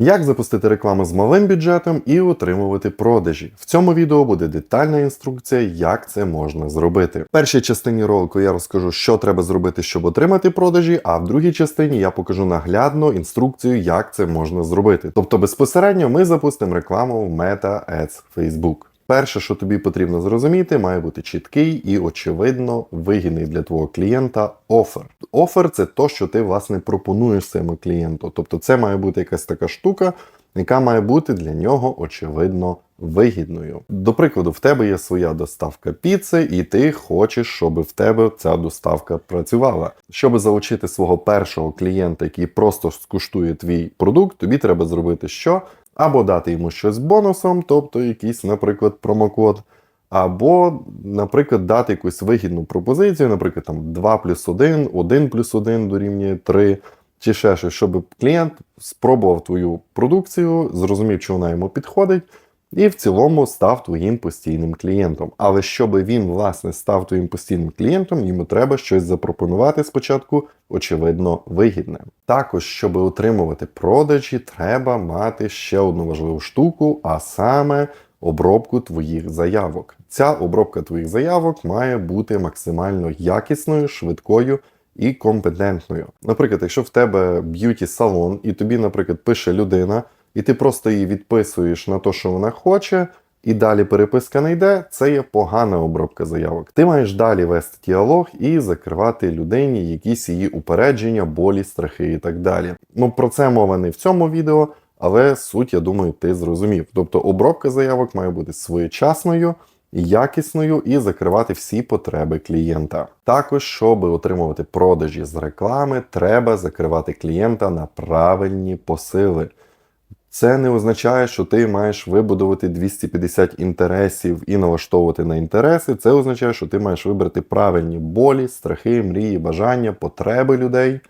Як запустити рекламу з малим бюджетом і отримувати продажі? В цьому відео буде детальна інструкція, як це можна зробити. В першій частині ролику я розкажу, що треба зробити, щоб отримати продажі, а в другій частині я покажу наглядно інструкцію, як це можна зробити. Тобто безпосередньо ми запустимо рекламу в Meta Ads Facebook. Перше, що тобі потрібно зрозуміти, має бути чіткий і, очевидно, вигідний для твого клієнта офер. Офер це то, що ти власне пропонуєш цьому клієнту. Тобто, це має бути якась така штука, яка має бути для нього очевидно вигідною. До прикладу, в тебе є своя доставка піци, і ти хочеш, щоб в тебе ця доставка працювала. Щоб залучити свого першого клієнта, який просто скуштує твій продукт, тобі треба зробити що? Або дати йому щось бонусом, тобто якийсь, наприклад, промокод. Або, наприклад, дати якусь вигідну пропозицію, наприклад, там 2 плюс 1, 1 плюс 1 дорівнює 3, чи ще щось, щоб клієнт спробував твою продукцію, зрозумів, чи вона йому підходить, і в цілому став твоїм постійним клієнтом. Але щоб він, власне, став твоїм постійним клієнтом, йому треба щось запропонувати спочатку, очевидно, вигідне. Також, щоб отримувати продажі, треба мати ще одну важливу штуку, а саме обробку твоїх заявок. Ця обробка твоїх заявок має бути максимально якісною, швидкою і компетентною. Наприклад, якщо в тебе б'юті салон, і тобі, наприклад, пише людина, і ти просто її відписуєш на те, що вона хоче. І далі переписка не йде, це є погана обробка заявок. Ти маєш далі вести діалог і закривати людині якісь її упередження, болі, страхи і так далі. Ну про це мова не в цьому відео, але суть, я думаю, ти зрозумів. Тобто обробка заявок має бути своєчасною, якісною і закривати всі потреби клієнта. Також, щоб отримувати продажі з реклами, треба закривати клієнта на правильні посили. Це не означає, що ти маєш вибудувати 250 інтересів і налаштовувати на інтереси. Це означає, що ти маєш вибрати правильні болі, страхи, мрії, бажання, потреби людей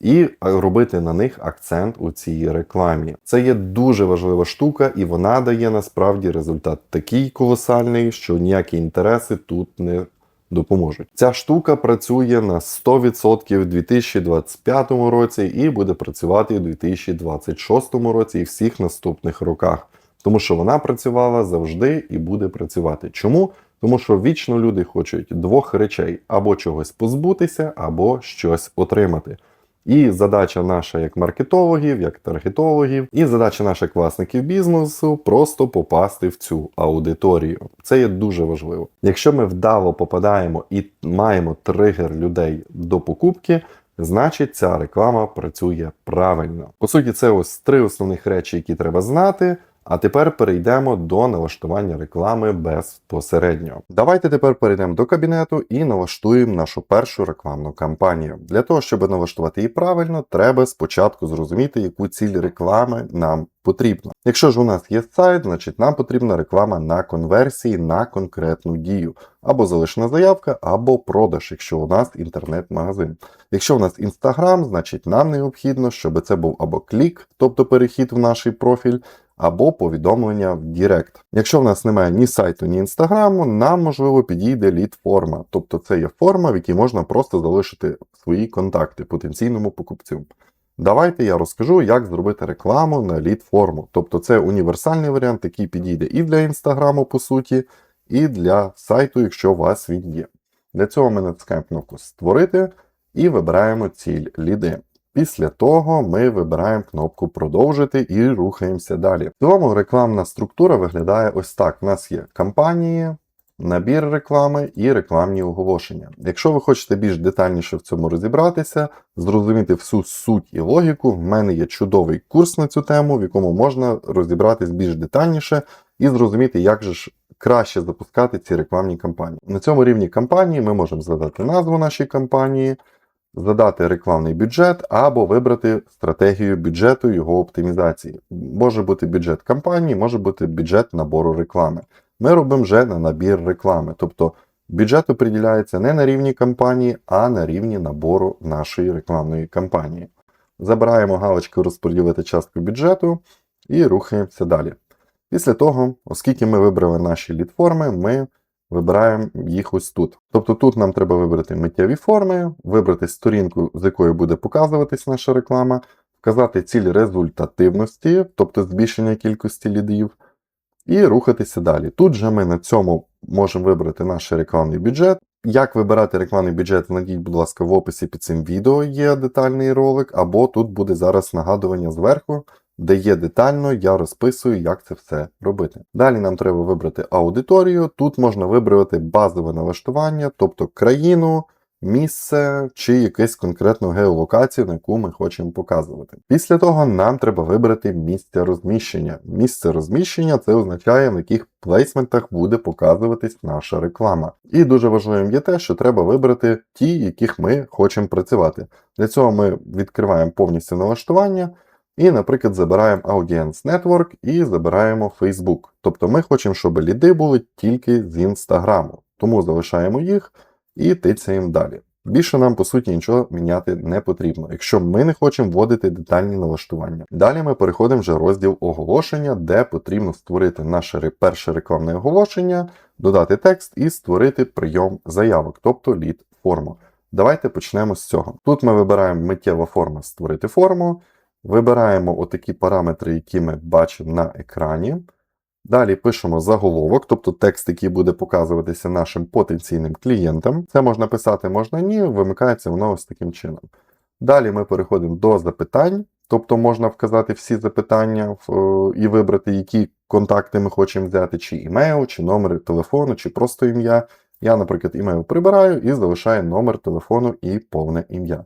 і робити на них акцент у цій рекламі. Це є дуже важлива штука, і вона дає насправді результат такий колосальний, що ніякі інтереси тут не допоможуть. Ця штука працює на 100% у 2025 році і буде працювати у 2026 році і всіх наступних роках. Тому що вона працювала завжди і буде працювати. Чому? Тому що вічно люди хочуть двох речей: або чогось позбутися, або щось отримати. І задача наша як маркетологів, як таргетологів, і задача наших власників бізнесу просто попасти в цю аудиторію. Це є дуже важливо. Якщо ми вдало попадаємо і маємо тригер людей до покупки. Значить, ця реклама працює правильно. По суті, це ось три основних речі, які треба знати. А тепер перейдемо до налаштування реклами безпосередньо. Давайте тепер перейдемо до кабінету і налаштуємо нашу першу рекламну кампанію. Для того, щоб налаштувати її правильно, треба спочатку зрозуміти, яку ціль реклами нам потрібна. Якщо ж у нас є сайт, значить нам потрібна реклама на конверсії на конкретну дію. Або залишена заявка, або продаж, якщо у нас інтернет-магазин. Якщо у нас інстаграм, значить нам необхідно, щоб це був або клік, тобто перехід в наш профіль або повідомлення в Директ. Якщо в нас немає ні сайту, ні інстаграму, нам можливо підійде лід-форма, тобто це є форма, в якій можна просто залишити свої контакти потенційному покупцю. Давайте я розкажу, як зробити рекламу на лід-форму. Тобто це універсальний варіант, який підійде і для інстаграму, по суті, і для сайту, якщо у вас він є. Для цього ми натискаємо кнопку Створити і вибираємо ціль ліди. Після того ми вибираємо кнопку Продовжити і рухаємося далі. В цілому рекламна структура виглядає ось так: у нас є кампанії, набір реклами і рекламні оголошення. Якщо ви хочете більш детальніше в цьому розібратися, зрозуміти всю суть і логіку, в мене є чудовий курс на цю тему, в якому можна розібратись більш детальніше і зрозуміти, як же ж краще запускати ці рекламні кампанії. На цьому рівні кампанії ми можемо задати назву нашої кампанії задати рекламний бюджет або вибрати стратегію бюджету його оптимізації. Може бути бюджет кампанії, може бути бюджет набору реклами. Ми робимо вже на набір реклами. Тобто бюджет оприділяється не на рівні кампанії, а на рівні набору нашої рекламної кампанії. Забираємо галочку розподілити частку бюджету і рухаємося далі. Після того, оскільки ми вибрали наші лід-форми, ми вибираємо їх ось тут. Тобто тут нам треба вибрати миттєві форми, вибрати сторінку, з якої буде показуватись наша реклама. вказати ціль результативності, тобто збільшення кількості лідів, і рухатися далі. Тут же ми на цьому можемо вибрати наш рекламний бюджет. Як вибирати рекламний бюджет, знайдіть, будь ласка, в описі під цим відео є детальний ролик, або тут буде зараз нагадування зверху, де є детально, я розписую, як це все робити. Далі нам треба вибрати аудиторію. Тут можна вибрати базове налаштування, тобто країну, місце чи якусь конкретну геолокацію, на яку ми хочемо показувати. Після того нам треба вибрати місце розміщення. Місце розміщення це означає, в яких плейсментах буде показуватись наша реклама. І дуже важливим є те, що треба вибрати ті, яких ми хочемо працювати. Для цього ми відкриваємо повністю налаштування. І, наприклад, забираємо Audience Network і забираємо Facebook. Тобто ми хочемо, щоб ліди були тільки з Інстаграму. Тому залишаємо їх і тицяємо далі. Більше нам, по суті, нічого міняти не потрібно, якщо ми не хочемо вводити детальні налаштування. Далі ми переходимо вже розділ оголошення, де потрібно створити наше перше рекламне оголошення, додати текст і створити прийом заявок, тобто лід форму. Давайте почнемо з цього. Тут ми вибираємо миттєва форма створити форму. Вибираємо отакі параметри, які ми бачимо на екрані. Далі пишемо заголовок, тобто текст, який буде показуватися нашим потенційним клієнтам. Це можна писати, можна ні, вимикається воно ось таким чином. Далі ми переходимо до запитань, тобто можна вказати всі запитання і вибрати, які контакти ми хочемо взяти, чи імейл, чи номер телефону, чи просто ім'я. Я, наприклад, імейл прибираю і залишаю номер телефону і повне ім'я.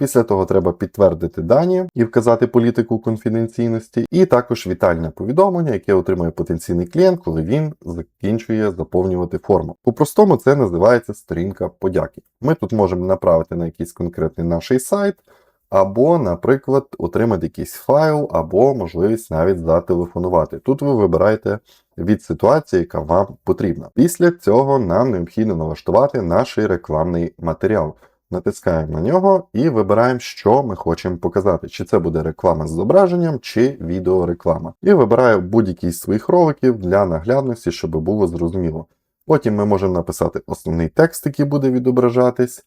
Після того треба підтвердити дані і вказати політику конфіденційності, і також вітальне повідомлення, яке отримує потенційний клієнт, коли він закінчує заповнювати форму. По-простому це називається сторінка подяки. Ми тут можемо направити на якийсь конкретний наш сайт, або, наприклад, отримати якийсь файл, або можливість навіть зателефонувати. Тут ви вибираєте від ситуації, яка вам потрібна. Після цього нам необхідно налаштувати наш рекламний матеріал. Натискаємо на нього і вибираємо, що ми хочемо показати. Чи це буде реклама з зображенням, чи відеореклама. І вибираю будь-який з своїх роликів для наглядності, щоб було зрозуміло. Потім ми можемо написати основний текст, який буде відображатись.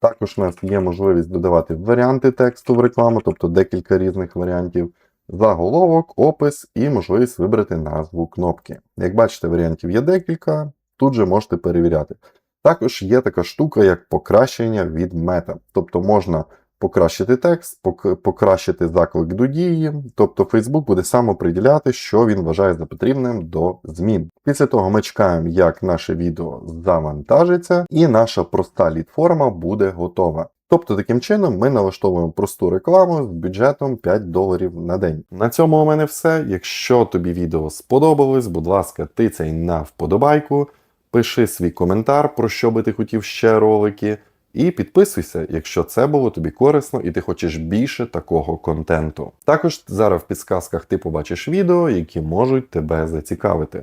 Також у нас є можливість додавати варіанти тексту в рекламу, тобто декілька різних варіантів, заголовок, опис і можливість вибрати назву кнопки. Як бачите, варіантів є декілька, тут же можете перевіряти. Також є така штука, як покращення від мета. Тобто можна покращити текст, покращити заклик до дії. Тобто Facebook буде сам оприділяти, що він вважає за потрібним до змін. Після того ми чекаємо, як наше відео завантажиться, і наша проста лід-форма буде готова. Тобто таким чином ми налаштовуємо просту рекламу з бюджетом 5 доларів на день. На цьому у мене все. Якщо тобі відео сподобалось, будь ласка, тицяй на вподобайку. Пиши свій коментар, про що би ти хотів ще ролики, і підписуйся, якщо це було тобі корисно і ти хочеш більше такого контенту. Також зараз в підсказках ти побачиш відео, які можуть тебе зацікавити.